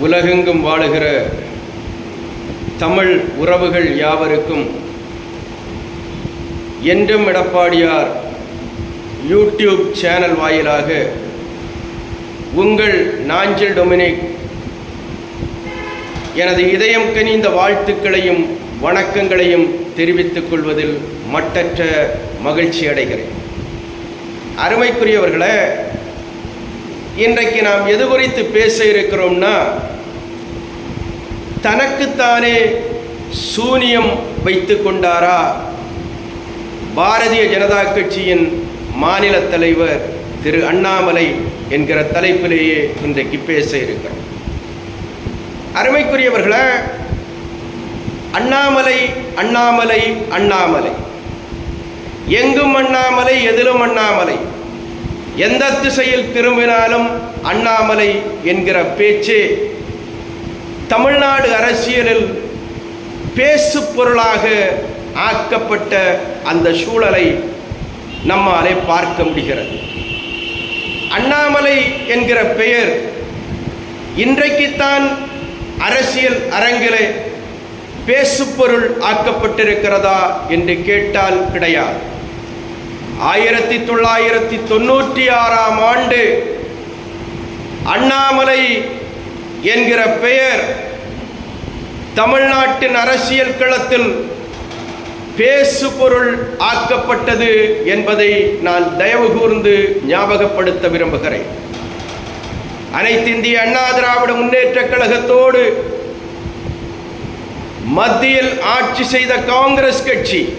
உலகெங்கும் வாழுகிற தமிழ் உறவுகள் யாவருக்கும் என்றும் எடப்பாடியார் யூடியூப் சேனல் வாயிலாக உங்கள் நாஞ்சில் டொமினிக் எனது இதயம் கனிந்த வாழ்த்துக்களையும் வணக்கங்களையும் தெரிவித்துக் கொள்வதில் மட்டற்ற மகிழ்ச்சி அடைகிறேன். அருமைக்குரியவர்களை இன்றைக்கு நாம் எது குறித்து பேச இருக்கிறோம்னா தனக்குத்தானே சூனியம் வைத்து கொண்டாரா? பாரதிய ஜனதா கட்சியின் மாநில தலைவர் திரு அண்ணாமலை என்கிற தலைப்பிலேயே இன்றைக்கு பேச இருக்கிறோம். அருமைக்குரியவர்களே அண்ணாமலை அண்ணாமலை அண்ணாமலை. எங்கும் அண்ணாமலை எதிலும் அண்ணாமலை. எந்த திசையில் திரும்பினாலும் அண்ணாமலை என்கிற பேச்சே தமிழ்நாடு அரசியலில் பேசு பொருளாக ஆக்கப்பட்ட அந்த சூழலை நம்மாலே பார்க்க முடிகிறது. அண்ணாமலை என்கிற பெயர் இன்றைக்குத்தான் அரசியல் அரங்கிலே பேசுபொருள் ஆக்கப்பட்டிருக்கிறதா என்று கேட்டால் கிடையாது. ஆயிரத்தி தொள்ளாயிரத்தி தொண்ணூற்றி ஆறாம் ஆண்டு அண்ணாமலை என்கிற பெயர் தமிழ்நாட்டின் அரசியல் களத்தில் பேசுபொருள் ஆக்கப்பட்டது என்பதை நான் தயவு கூர்ந்து ஞாபகப்படுத்த விரும்புகிறேன். அனைத்து இந்திய அண்ணா திராவிட முன்னேற்ற கழகத்தோடு மத்தியில் ஆட்சி செய்த காங்கிரஸ் கட்சி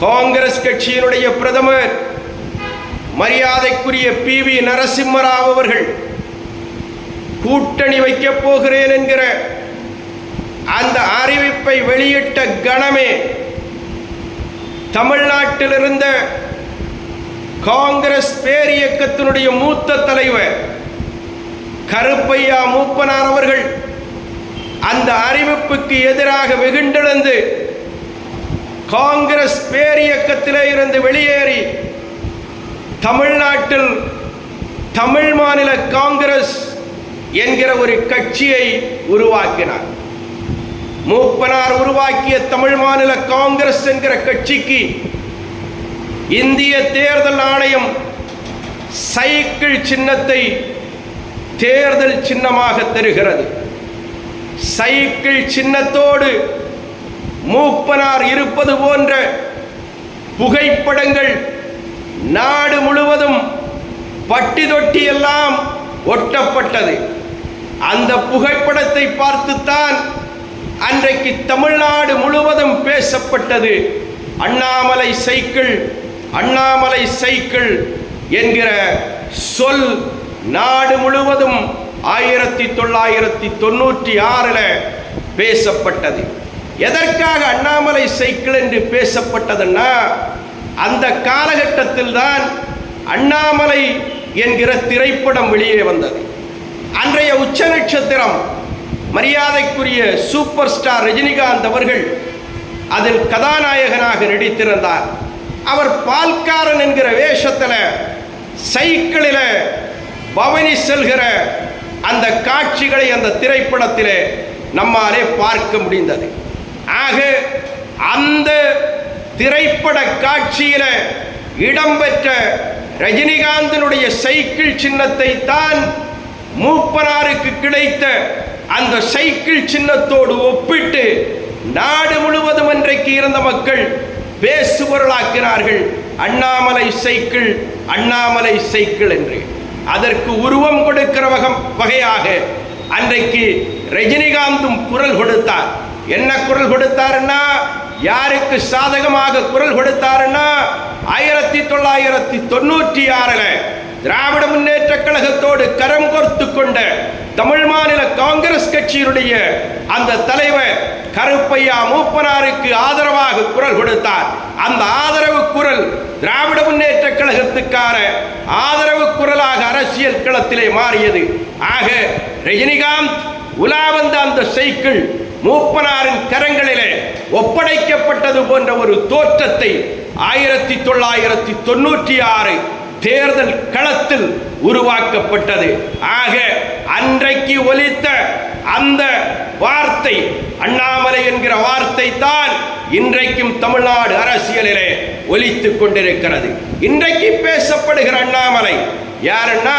காங்கிரஸ் கட்சியினுடைய பிரதமர் மரியாதைக்குரிய பி வி நரசிம்மராவ் அவர்கள் கூட்டணி வைக்கப் போகிறேன் என்கிற அந்த அறிவிப்பை வெளியிட்ட கணமே தமிழ்நாட்டில் இருந்த காங்கிரஸ் பேரியக்கத்தினுடைய மூத்த தலைவர் கருப்பையா மூப்பனார் அவர்கள் அந்த அறிவிப்புக்கு எதிராக வெகுண்டெழுந்து காங்கிரஸ் பேரியக்கத்திலே இருந்து வெளியேறி தமிழ்நாட்டில் தமிழ் மாநில காங்கிரஸ் என்கிற ஒரு கட்சியை உருவாக்கினார். மூப்பனார் உருவாக்கிய தமிழ் மாநில காங்கிரஸ் என்கிற கட்சிக்கு இந்திய தேர்தல் ஆணையம் சைக்கிள் சின்னத்தை தேர்தல் சின்னமாக தருகிறது. சைக்கிள் சின்னத்தோடு மூப்பனார் இருப்பது போன்ற புகைப்படங்கள் நாடு முழுவதும் பட்டி தொட்டி எல்லாம் ஒட்டப்பட்டது. அந்த புகைப்படத்தை பார்த்துத்தான் அன்றைக்கு தமிழ்நாடு முழுவதும் பேசப்பட்டது. அண்ணாமலை சைக்கிள் அண்ணாமலை சைக்கிள் என்கிற சொல் நாடு முழுவதும் ஆயிரத்தி தொள்ளாயிரத்தி தொண்ணூற்றி ஆறில் பேசப்பட்டது. எதற்காக அண்ணாமலை சைக்கிள் என்று பேசப்பட்டதுன்னா அந்த காலகட்டத்தில் தான் அண்ணாமலை என்கிற திரைப்படம் வெளியே வந்தது. அன்றைய உச்ச நட்சத்திரம் மரியாதைக்குரிய சூப்பர் ஸ்டார் ரஜினிகாந்த் அவர்கள் அதில் கதாநாயகனாக நடித்திருந்தார். அவர் பால்காரன் என்கிற வேஷத்தில் சைக்கிளில் பவனி செல்கிற அந்த காட்சிகளை அந்த திரைப்படத்திலே நம்மாலே பார்க்க முடிந்தது. ஆக அந்த திரைப்பட காட்சியில இடம்பெற்ற ரஜினிகாந்தனுடைய சைக்கிள் சின்னத்தை தான் மூப்பனாருக்கு கிடைத்த அந்த சைக்கிள் சின்னத்தோடு ஒப்பிட்டு நாடு முழுவதும் அன்றைக்கு இருந்த மக்கள் பேசுபொருளாக்கிறார்கள் அண்ணாமலை சைக்கிள் அண்ணாமலை சைக்கிள் என்று. அதற்கு உருவம் கொடுக்கிற வகம் வகையாக அன்றைக்கு ரஜினிகாந்தும் குரல் கொடுத்தார். என்ன குரல் கொடுத்தாருன்னா? யாருக்கு சாதகமாக குரல் கொடுத்தாருன்னா? ஆயிரத்தி தொள்ளாயிரத்தி தொண்ணூற்றி ஆறில் திராவிட முன்னேற்ற கழகத்தோடு கரம் கோர்த்து கொண்ட தமிழ் மாநில காங்கிரஸ் கட்சியினுடைய அந்த தலைவர் கருப்பையா மூப்பனாருக்கு ஆதரவாக குரல் கொடுத்தார். அந்த ஆதரவு குரல் திராவிட முன்னேற்ற கழகத்துக்கான ஆதரவு குரலாக அரசியல் களத்திலே மாறியது. ஆக ரஜினிகாந்த் உலா வந்த அந்த சைக்கிள் மூப்பனாரின் கரங்களிலே ஒப்படைக்கப்பட்டது போன்ற ஒரு தோற்றத்தை ஆயிரத்தி தொள்ளாயிரத்தி தொண்ணூற்றி ஆறு தேர்தல் களத்தில் உருவாக்கப்பட்டது. ஆக அன்றைக்கு ஒலித்த அந்த வார்த்தை அண்ணாமலை என்கிற வார்த்தை தான் இன்றைக்கும் தமிழ்நாடு அரசியலிலே ஒலித்துக் கொண்டிருக்கிறது. இன்றைக்கு பேசப்படுகிற அண்ணாமலை யாருன்னா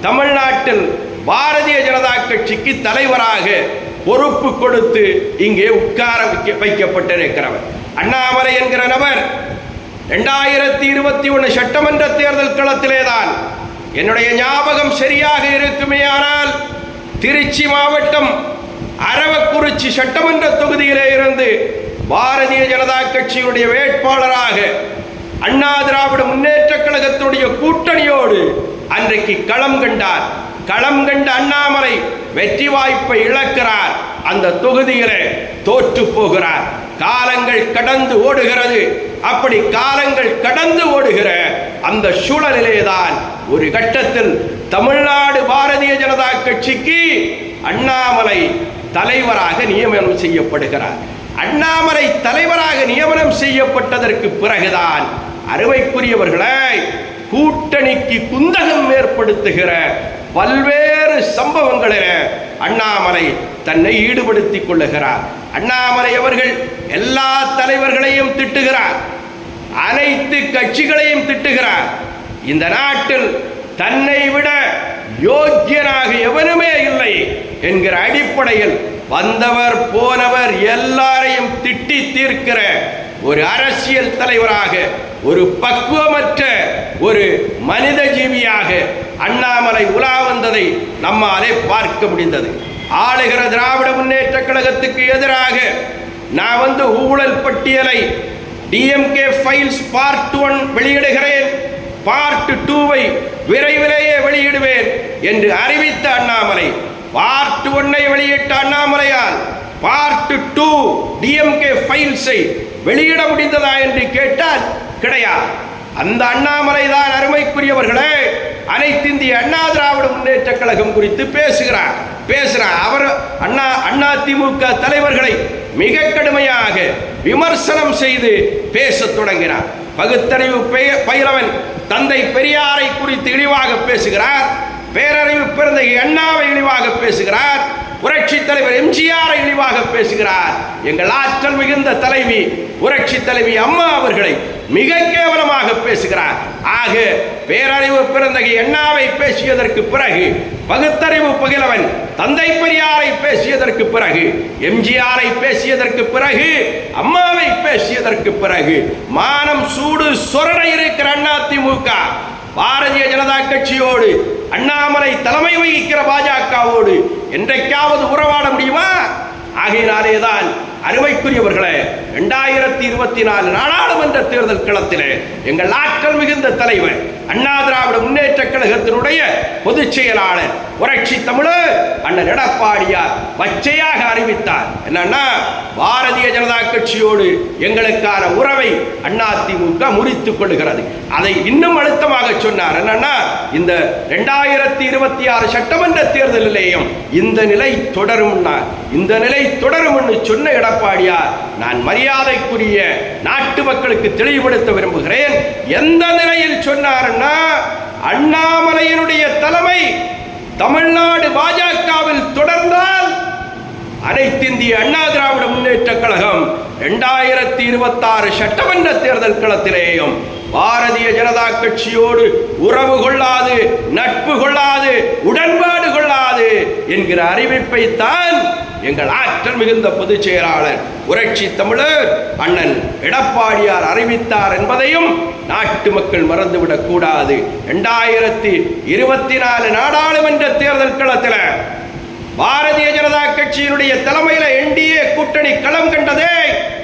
தமிழ்நாட்டில் பாரதிய ஜனதா கட்சிக்கு தலைவராக பொறுப்பு கொடுத்து இங்கே உட்கார வைக்க வைக்கப்பட்டிருக்கிறவர் அண்ணாமலை என்கிற நபர் ரெண்டாயிரத்தி இருபத்தி ஒன்று சட்டமன்ற தேர்தல் களத்திலே தான் என்னுடைய ஞாபகம் சரியாக இருக்குமே ஆனால் திருச்சி மாவட்டம் அரவக்குறிச்சி சட்டமன்ற தொகுதியிலே இருந்து பாரதிய ஜனதா கட்சியுடைய வேட்பாளராக அண்ணா திராவிட முன்னேற்ற கழகத்துடைய கூட்டணியோடு அன்றைக்கு களம் கண்டார். களம் கண்ட அண்ணாமலை வெற்றி வாய்ப்பை இழக்கிறார். அந்த தொகுதியிலே தோற்று போகிறார். காலங்கள் கடந்து ஓடுகிறது. அப்படி காலங்கள் கடந்து ஓடுகிற அந்த சூழலிலேதான் ஒரு கட்டத்தில் தமிழ்நாடு பாரதிய ஜனதா கட்சிக்கு அண்ணாமலை தலைவராக நியமனம் செய்யப்படுகிறார். அண்ணாமலை தலைவராக நியமனம் செய்யப்பட்டதற்கு பிறகுதான் அருமைக்குரியவர்களை கூட்டணிக்கு குந்தகம் ஏற்படுத்துகிற பல்வேறு சம்பவங்களில் அண்ணாமலை தன்னை ஈடுபடுத்திக் கொள்ளுகிறார். அண்ணாமலை அவர்கள் எல்லா தலைவர்களையும் திட்டுகிறார். அனைத்து கட்சிகளையும் திட்டுகிறார். இந்த நாட்டில் தன்னை விட யோக்கியனாக எவனுமே இல்லை என்கிற அடிப்படையில் வந்தவர் போனவர் எல்லாரையும் திட்டி தீர்க்கிற ஒரு அரசியல் தலைவராக ஒரு பக்குவமற்ற ஒரு மனித ஜீவியாக அண்ணாமலை உலா வந்ததை நம்மாலே பார்க்க முடிந்தது. ஆளுகிற திராவிட முன்னேற்ற கழகத்துக்கு எதிராக நான் வந்து ஊழல் பட்டியலை டிஎம்கே ஃபைல்ஸ் பார்ட் ஒன் வெளியிடுகிறேன். பார்ட் டூவை விரைவிலேயே வெளியிடுவேன் என்று அறிவித்த அண்ணாமலை பார்ட் ஒன்னை வெளியிட்ட அண்ணாமலையால் பார்ட் டூ டிஎம்கே ஃபைல்ஸை வெளியிட முடிந்ததா என்று கேட்டால் கிடையாது. அந்த அண்ணாமலை தான் அருமைக்குரியவர்களே. அனைத்திந்திய அண்ணா திராவிட முன்னேற்ற கழகம் குறித்து பேசுகிறார். பேசுகிறார். அவர் அண்ணா அண்ணா திமுக தலைவர்களை மிக கடுமையாக விமர்சனம் செய்து பேசத் தொடங்கினார். பகுத்தறிவு பயிலவன் தந்தை பெரியாரை குறித்து இழிவாக பேசுகிறார். பேரறிவு பிறந்த அண்ணாவை இழிவாக பேசுகிறார். புரட்சி தலைவர் எம்ஜிஆரை இழிவாக பேசுகிறார். எங்கள் ஆற்றல் மிகுந்த தலைவி புரட்சி தலைவி அம்மா அவர்களை மிக கேவலமாக பேசுகிறார். ஆக பேரறிவு பிறந்தகை எண்ணாவை பேசியதற்கு பிறகு பகுத்தறிவு பகிலவன் தந்தை பெரியாரை பேசியதற்கு பிறகு எம்ஜிஆரை பேசியதற்கு பிறகு அம்மாவை பேசியதற்கு பிறகு மானம் சூடு சொரணை இருக்கிற அண்ணா திமுக பாரதிய ஜனதா கட்சியோடு அண்ணாமலை தலைமை வகிக்கிற பாஜகவோடு என்றைக்காவது உறவாட முடியுமா? ஆகையினாலேதான் அருமைக்குரியவர்களே இரண்டாயிரத்தி இருபத்தி நாலு நாடாளுமன்ற தேர்தல் களத்திலே எங்கள் ஆற்றல் மிகுந்த தலைவர் அண்ணா முன்னேற்ற கழகத்தினுடைய பொதுச் செயலாளர் புரட்சி தமிழர் அண்ணன் எடப்பாடியார் பச்சையாக அறிவித்தார். என்னன்னா பாரதிய ஜனதா கட்சியோடு எங்களுக்கான உறவை அதிமுக முறித்துக் கொள்கிறது அதை இன்னும் அழுத்தமாக சொன்னார். என்னன்னா இந்த ரெண்டாயிரத்தி இருபத்தி ஆறு சட்டமன்ற தேர்தலிலேயும் இந்த நிலை தொடரும் இந்த நிலை தொடரும் சொன்ன எடப்பாடியார் நான் மரியாதைக்குரிய நாட்டு மக்களுக்கு தெளிவுபடுத்த விரும்புகிறேன். எந்த நிலையில் சொன்னார்னா அண்ணாமலையினுடைய தலைமை தமிழ்நாடு பாஜகவில் தொடர்ந்தால் அனைத்திந்திய அண்ணா திராவிட முன்னேற்ற கழகம் இரண்டாயிரத்தி இருபத்தாறு சட்டமன்ற தேர்தல் களத்திலேயும் பாரதிய ஜனதா கட்சியோடு உறவு கொள்ளாது நட்பு கொள்ளாது உடன்பாடு கொள்ளாது என்கிற அறிவிப்பை தான் எங்கள் ஆற்றல் மிகுந்த பொதுச் செயலாளர் புரட்சி தமிழர் அண்ணன் எடப்பாடியார் அறிவித்தார் என்பதையும் நாட்டு மக்கள் மறந்துவிடக் கூடாது. இரண்டாயிரத்தி இருபத்தி நாலு நாடாளுமன்ற தேர்தல் களத்தில் பாரதிய ஜனதா கட்சியினுடைய தலைமையில என்டிஏ கூட்டணி களம் கண்டதே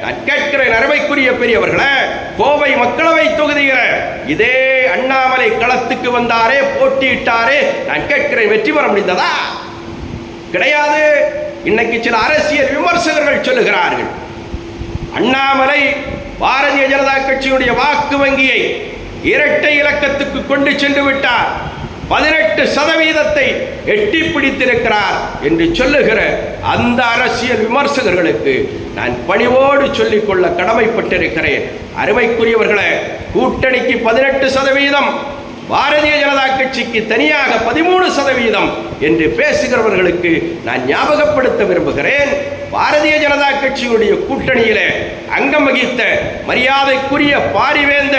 நான் கேட்கிறேன் அருமைக்குரிய பெரியவர்களே கோவை மக்களவை தொகுதியில இதே அண்ணாமலை களத்துக்கு வந்தாரே போட்டியிட்டாரே நான் கேட்கிறேன் வெற்றி பெற முடிந்ததா? கிடையாது. இன்னைக்கு சில அரசியல் விமர்சகர்கள் சொல்லுகிறார்கள். அண்ணாமலை பாரதிய ஜனதா கட்சியுடைய வாக்கு வங்கியை இரட்டை இலக்கத்துக்கு கொண்டு சென்று விட்டார். பதினெட்டு சதவீதத்தை எட்டி பிடித்திருக்கிறார் என்று சொல்லுகிற அந்த அரசியல் விமர்சகர்களுக்கு நான் பணிவோடு சொல்லிக்கொள்ள கடமைப்பட்டிருக்கிறேன். அருமைக்குரியவர்களை கூட்டணிக்கு பதினெட்டு சதவீதம் பாரதிய ஜனதா கட்சிக்கு தனியாக பதிமூணு சதவீதம் என்று பேசுகிறவர்களுக்கு நான் ஞாபகப்படுத்த விரும்புகிறேன். பாரதிய ஜனதா கட்சியுடைய கூட்டணியில அங்கம் வகித்த மரியாதைக்குரிய பாரிவேந்த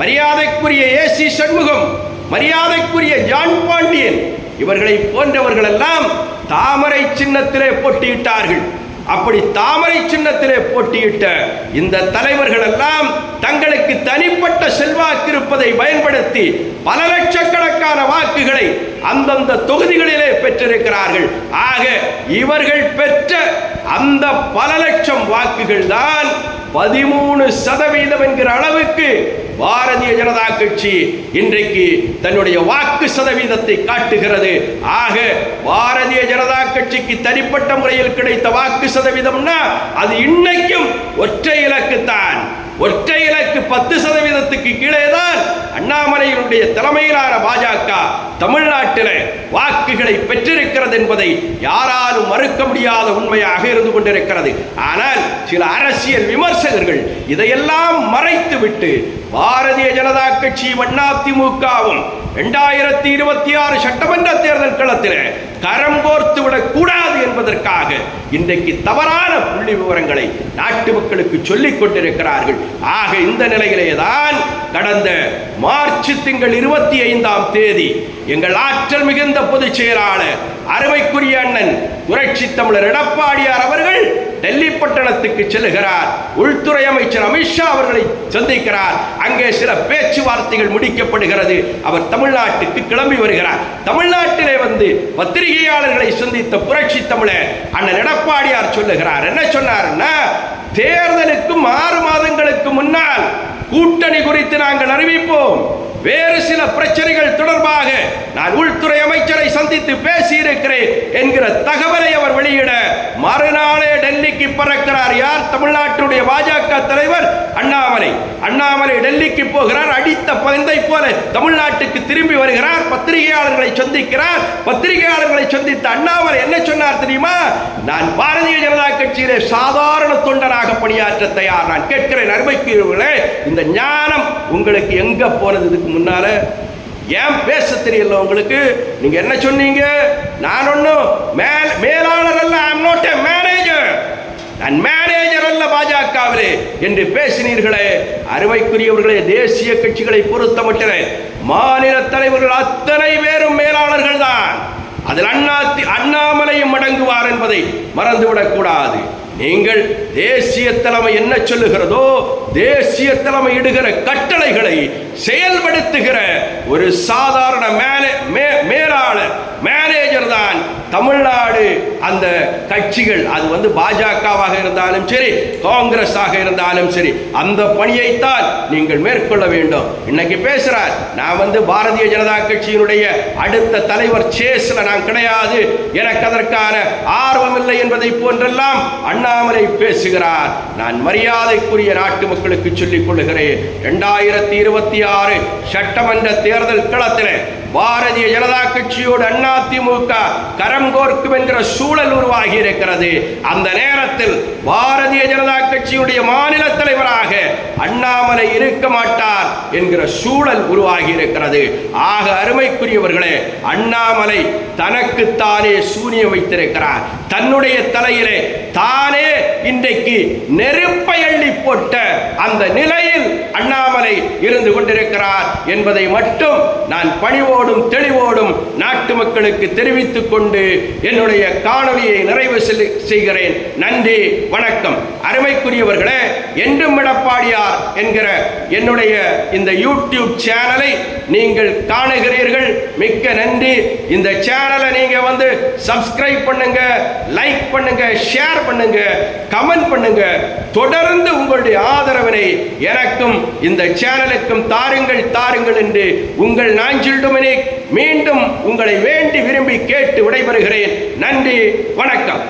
மரியாதைக்குரிய ஏசி சண்முகம் மரியாதைக்குரிய ஜான் பாண்டியன் இவர்களை போன்றவர்கள் எல்லாம் தாமரை சின்னத்திலே போட்டியிட்டார்கள். அப்படி தாமரை சின்னத்திலே போட்டியிட்ட இந்த தலைவர்கள் எல்லாம் தங்களுக்கு தனிப்பட்ட செல்வாக்கு இருப்பதை பயன்படுத்தி பல லட்சக்கணக்கான வாக்குகளை அந்தந்த தொகுதிகளிலே பெற்றிருக்கிறார்கள். ஆக இவர்கள் பெற்ற அந்த பல லட்சம் வாக்குகள் தான் பதிமூணு சதவீதம் என்கிற அளவுக்கு பாரதிய ஜனதா கட்சி இன்றைக்கு தன்னுடைய வாக்கு சதவீதத்தை காட்டுகிறது. ஆக பாரதிய ஜனதா கட்சிக்கு தனிப்பட்ட முறையில் கிடைத்த வாக்கு சதவீதம்னா அது இன்னைக்கும் ஒற்றை இலக்கு தான் ஒற்றை இலக்கு பத்து சதவீதத்துக்கு கீழே தான் அண்ணாமலையினுடைய தலைமையிலான பாஜக தமிழ்நாட்டில் வாக்குகளை பெற்றிருக்கிறது என்பதை யாராலும் மறுக்க முடியாத உண்மையாக இருந்து கொண்டிருக்கிறது. ஆனால் சில அரசியல் விமர்சகர்கள் இதையெல்லாம் மறைத்துவிட்டு பாரதிய ஜனதா கட்சியும் அதிமுகவும் இரண்டாயிரத்தி இருபத்தி ஆறு சட்டமன்ற தேர்தல் களத்தில் கரம் கோர்த்து விடக்கூடாது என்பதற்காக இன்றைக்கு தவறான புள்ளி விவரங்களை நாட்டு மக்களுக்கு சொல்லிக் கொண்டிருக்கிறார்கள். ஆக இந்த நிலையிலே தான் கடந்த மார்ச் திங்கள் இருபத்தி ஐந்தாம் தேதி எங்கள் ஆற்றல் மிகுந்த பொதுச் செயலாளர் அருமைக்குரிய அண்ணன் புரட்சி தமிழர் எடப்பாடியார் அவர்கள் டெல்லி பட்டணத்துக்கு செல்லுகிறார். உள்துறை அமைச்சர் அமித்ஷா அவர்களை சந்திக்கிறார். அங்கே சில பேச்சுவார்த்தைகள் முடிக்கப்படுகிறது. அவர் தமிழ்நாட்டுக்கு கிளம்பி வருகிறார். தமிழ்நாட்டிலே வந்து பத்திரிகையாளர்களை சந்தித்த புரட்சி தமிழர் அண்ணன் எடப்பாடியார் சொல்லுகிறார். என்ன சொன்னார்னா தேர்தலுக்கும் ஆறு மாதங்களுக்கு முன்னால் கூட்டணி குறித்து நாங்கள் அறிவிப்போம். வேறு சில பிரச்சனைகள் தொடர்பாக நான் உள்துறை அமைச்சரை சந்தித்து பேசியிருக்கிறேன் என்கிற தகவலை அவர் வெளியிட மறுநாளே டெல்லிக்கு பறக்கிறார் யார்? தமிழ்நாட்டுடைய பாஜக தலைவர் அண்ணாமலை. அண்ணாமலை டெல்லிக்கு போகிறார். அடித்த பந்தை போல தமிழ்நாட்டுக்கு திரும்பி வருகிறார். பத்திரிகையாளர்களை சந்திக்கிறார். பத்திரிகையாளர்களை சந்தித்த அண்ணாமலை என்ன சொன்னார் தெரியுமா? நான் பாரதிய ஜனதா கட்சியிலே சாதாரண தொண்டராக பணியாற்ற தயார். நான் கேட்கிறேன் அருமைக்குரியவர்களே இந்த ஞானம் உங்களுக்கு எங்க போனது இதுக்கு முன்னால? ஏன் பேச தெரியல உங்களுக்கு? நீங்க என்ன சொன்னீங்க? நான் ஒன்றும் மேல் மேலாளர் அல்ல ஐ நாட் எ மேனேஜர் நான் மேனேஜர் அல்ல பாஜகவிலே. என்று பேசினீர்களே அருமைக்குரியவர்களே தேசிய கட்சிகளை பொருத்தமட்டிலே மாநில தலைவர்கள் அத்தனை பேரும் மேலாளர்கள் தான். அதில் அண்ணாத்தி அண்ணாமலையும் அடங்குவார் என்பதை மறந்துவிடக்கூடாது நீங்கள் தேசிய தலைமை என்ன சொல்லுகிறதோ தேசிய தலைமை இடுகிற கட்டளைகளை செயல்படுத்துகிற ஒரு சாதாரண மேலே மே மேலாளர் மேனேஜர் தான் தமிழ்நாடு அந்த கட்சிகள் அது வந்து பாஜகவாக இருந்தாலும் சரி காங்கிரஸாக இருந்தாலும் சரி அந்த பணியைத்தான் நீங்கள் மேற்கொள்ள வேண்டும். இன்னைக்கு பேசுறார் நான் வந்து பாரதிய ஜனதா கட்சியினுடைய அடுத்த தலைவர் சேஸ்ல நான் கிடையாது எனக்கு அதற்கான ஆர்வம் இல்லை என்பதை போன்றெல்லாம் அண்ணாமலை பேசுகிறார். நான் மரியாதைக்குரிய நாட்டு மக்களுக்கு சொல்லிக் கொள்கிறேன் இரண்டாயிரத்தி இருபத்தி ஆறு சட்டமன்ற தேர்தல் களத்தில் பாரதிய ஜனதா கட்சியோடு அதிமுக கரம் கோர்க்கும் என்கிற சூழல் உருவாகி இருக்கிறது அந்த நேரத்தில் பாரதிய ஜனதா கட்சியுடைய மாநில தலைவராக அண்ணாமலை இருக்க மாட்டார். என்கிற சூழல் உருவாகி இருக்கிறது ஆக அருமைக்குரியவர்களே அண்ணாமலை தனக்குத்தானே சூனியம் வைத்திருக்கிறார். தன்னுடைய தலையிலே தானே இன்றைக்கு நெருப்பை அள்ளி போட்ட அந்த நிலையில் அண்ணாமலை இருந்து கொண்டிருக்கிறார் என்பதை மட்டும் நான் பணிவோடும் தெளிவோடும் நாட்டு மக்களுக்கு தெரிவித்துக் கொண்டு என்னுடைய காணொலியை நிறைவு செய்கிறேன். நன்றி வணக்கம். அருமைக்குரியவர்களே என்றும் எடப்பாடியார் என்கிற என்னுடைய இந்த யூடியூப் சேனலை நீங்கள் காணுகிறீர்கள். மிக்க நன்றி. இந்த சேனலை நீங்க வந்து சப்ஸ்கிரைப் பண்ணுங்க லைக் பண்ணுங்க ஷேர் பண்ணுங்க கமெண்ட் பண்ணுங்க. தொடர்ந்து உங்களுடைய ஆதரவினை எனக்கும் இந்த சேனலுக்கும் தாருங்கள் தாருங்கள் என்று உங்கள் நாஞ்சில் டொமினிக் மீண்டும் உங்களை வேண்டி விரும்பி கேட்டு விடைபெறுகிறேன். நன்றி வணக்கம்.